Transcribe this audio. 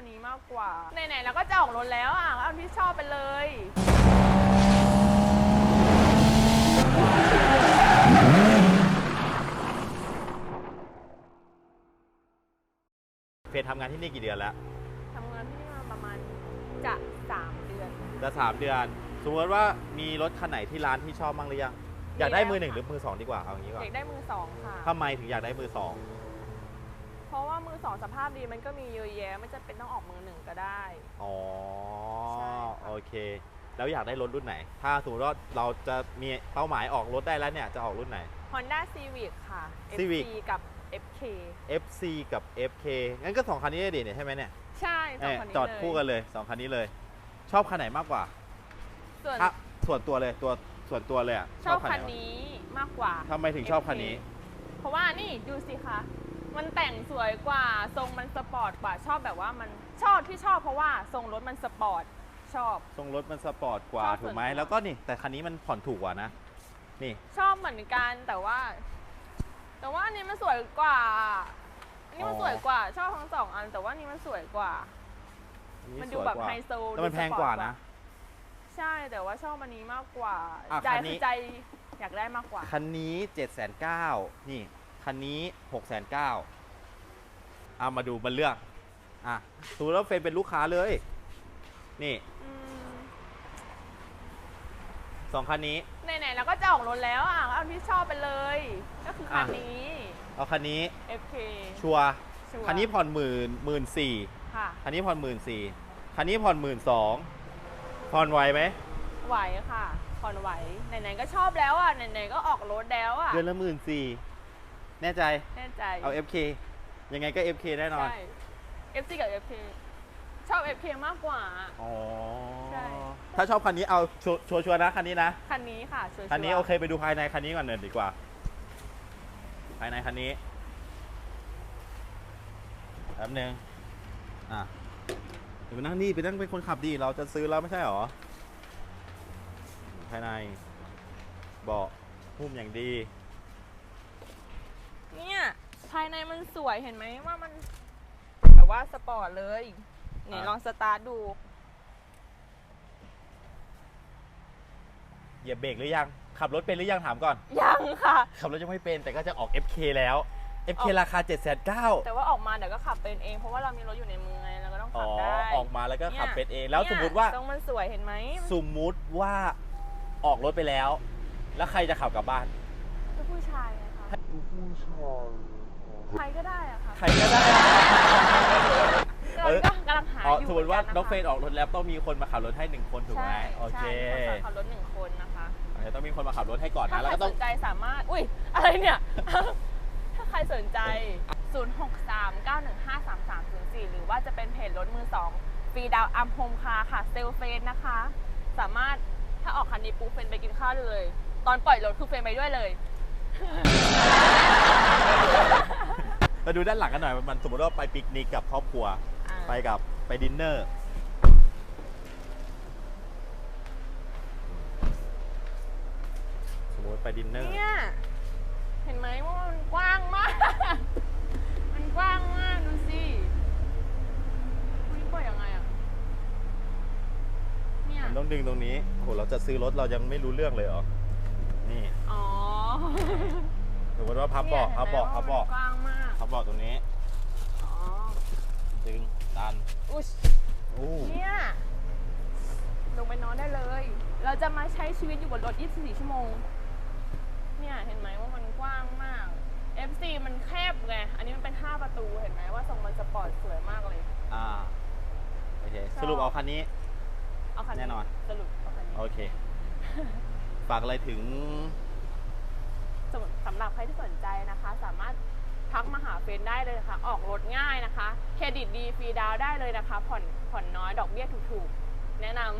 อันนี้มากกว่า ไหนๆเราก็จะออกรถแล้วอะเอาที่ชอบไปเลยเฟยทำงานที่นี่กี่เดือนแล้วทำงานที่นี่มาประมาณจะสามเดือน จะสามเดือน สมมติว่ามีรถคันไหนที่ร้านที่ชอบบ้างหรือยัง อยากได้มือหนึ่งหรือมือสองดีกว่าเอาอย่างนี้ก่ออนยากได้มือสองค่ะ ทำไมถึงอยากได้มือสอง เพราะว่ามือสองสภาพดีมันก็มีเยอะแยะไม่จำเป็นต้องออกมือหนึ่งก็ได้ อ๋อใช่ค่ะ โอเค แล้วอยากได้รถรุ่นไหน ถ้าสมมติว่าเราจะมีเป้าหมายออกรถได้แล้วเนี่ย จะออกรุ่นไหน Honda Civic ค่ะ Civic FC กับ FK FC กับ FK งั้นก็สองคันนี้เลยดิเนี่ยใช่ไหมเนี่ยใช่สองเอ้ยคันนี้จอดเลยคู่กันเลยสองคันนี้เลย ชอบคันไหนมากกว่าส่วนถ้าส่วนตัวเลยตัวส่วนตัวเลยอะชอบไหคันวะนี้มากกว่า ทำไมถึงชอบคันนี้ เพราะว่านี่ดูสิคะ มันแต่งสวยกว่าทรงมันสปอร์ตกว่าชอบแบบว่ามันชอบที่ชอบเพราะว่าทรงรถมันสปอร์ตชอบ ทรงรถมันสปอร์ตกว่าชอบถูกไหมส่วนตัว แล้วก็นี่ แต่คันนี้มันผ่อนถูกกว่านะ นี่ชอบเหมือนกันแต่ว่า แต่ว่าอันนี้มันสวยกว่าอันนี้มันอ๋อสวยกว่าชอบทั้งสองอัน แต่ว่าอันนี้มันสวยกว่า อันนี้มันสดูวยแบบกว่าไฮโซแต่มันดูแพงสปอร์ตกว่านะใช่แต่ว่าชอบอันนี้มากกว่าอะใจคันนี้ คือใจอยากได้มากกว่า คันนี้7จ็ดแสนเก้านี่ คันนี้6กแสนเก้าเอามาดูมันเลือก อะตูแล้วเฟรนเป็นลูกค้าเลย นี่อืมสองคันนี้ ไหนๆเราก็จะออกรถแล้วอะเอาที่ชอบไปเลย ก็คือคันอะนี้ เอาคันนี้ FK ชัวร์ชัวร์คันนี้ผ่อนหมื่นหมื่นสี่ค่ะ คันนี้ผ่อนหมื่นสี่คันนี้ผ่อนหมื่นสองผ่อนไหวไหมไหวค่ะ ผ่อนไหว ไหนๆก็ชอบแล้วอะ ไหนๆก็ออกรถแล้วอะ เดือนละหมื่นสี่ แน่ใจ แน่ใจเอา FK ยังไงก็ FK แน่นอน ใช่ FC กับ FK ชอบ FK มากกว่า อ๋อ ใช่ ถ้าชอบคันนี้เอาชัวชัวร์ๆนะคันนี้นะ คันนี้ค่ะชัวร์ๆคันนี้โอเคไปดูภายในคันนี้ก่อนเนินดีกว่า ภายในคันนี้แป๊บนึงอะเดี๋ยวไปนั่งนี่ไปนั่งเป็นคนขับดีเราจะซื้อแล้วไม่ใช่หรอ ภายในเบาะหุ้มอย่างดีเนี่ย ภายในมันสวยเห็นไหมว่ามันแบบว่าสปอร์ตเลยนี่อะ ลองสตาร์ทดู เหยียบเบรกหรือยัง ขับรถเป็นหรือยังถามก่อน ยังค่ะ ขับรถยังไม่เป็นแต่ก็จะออก FK แล้ว FK ออกราคา 7 9 0 0แต่ว่าออกมาเดี๋ยวก็ขับเป็นเองเพราะว่าเรามีรถอยู่ในมือไงเราก็ต้องอ๋ขัอบได้ออกมาแล้วก็ขับเนี่ยเป็นเอง แล้วสมมติว่า เนี่ยตรงมันสวยเห็นไหมสมมุติว่าออกรถไปแล้ว แล้วใครจะขับกลับบ้าน ก็ผู้ชายไงคะ ใครก็ได้อะค่ะใครก็ได้เราก็กำลังหาอ๋ออยู่สมมติว่าหกัะคะน้องเฟรนออกรถแล้วต้องมีคนมาขับรถให้หนึ่งคนถูกไหมใช่โอเคใช่มีคนขับรถหนึ่งคนนะคะเดี๋ยวต้องมีคนมาขับรถให้ก่อนถ้านะแล้วใครก็ต้สองนใจสามารถ อุ้ย อะไรเนี่ย ถ้าใครสนใจ 0639153304 หรือว่าจะเป็นเพจรถมือสองฟรีดาวอัมโฮมคาร์ค่ะ เซลเฟนนะคะ สามารถถ้าออกคันนี้ปุ๊บเฟนไปกินข้าวเลย ตอนปล่อยรถคือเฟนไปด้วยเลย มาดูด้านหลังกันหน่อยมันสมมติว่าไปปิกนิกกับครอบครัว อ่าไปกับไปดินเนอร์ สมมติไปดินเนอร์ เนี่ย เห็นไหมว่ามันกว้างมาก มันกว้างมากดูสิคุณนี่เปิดยังไงอะ เนี่ย มันต้องดึงตรงนี้โอ้โหเราจะซื้อรถเรายังไม่รู้เรื่องเลยเหรอ นี่ อ๋อสมมติว่าพับเบาะนี่ยพับเบาะห็พันบไหมเบาะ ว่มันกว้างมา กพับเบาะตรงนี้ อ๋อดึงดันอุ๊ยอู้เนี่ยลงไปนอนได้เลย เราจะมาใช้ชีวิตอยู่บนรถ 24 ชั่วโมง เนี่ยเห็นไหมว่ามันกว้างมาก FC มันแคบไง อันนี้มันเป็น 5 ประตูเห็นไหมว่าทรงมันสปอร์ตสวยมากเลย อ่าโอเคชอบสรุปเอาคันนี้ เอาคันนี้แน่นอน สรุปเอาคันนี้ โอเค ฝากอะไรถึงสำสำหรับใครที่สนใจนะคะ สามารถ ทักมาหาเฟนได้เลยะค่ะ ออกรถง่ายนะคะ เครดิตดีฟรีดาวได้เลยนะคะ ผ่อนผ่อนน้อยดอกเบี้ยถูกๆ แนะนำ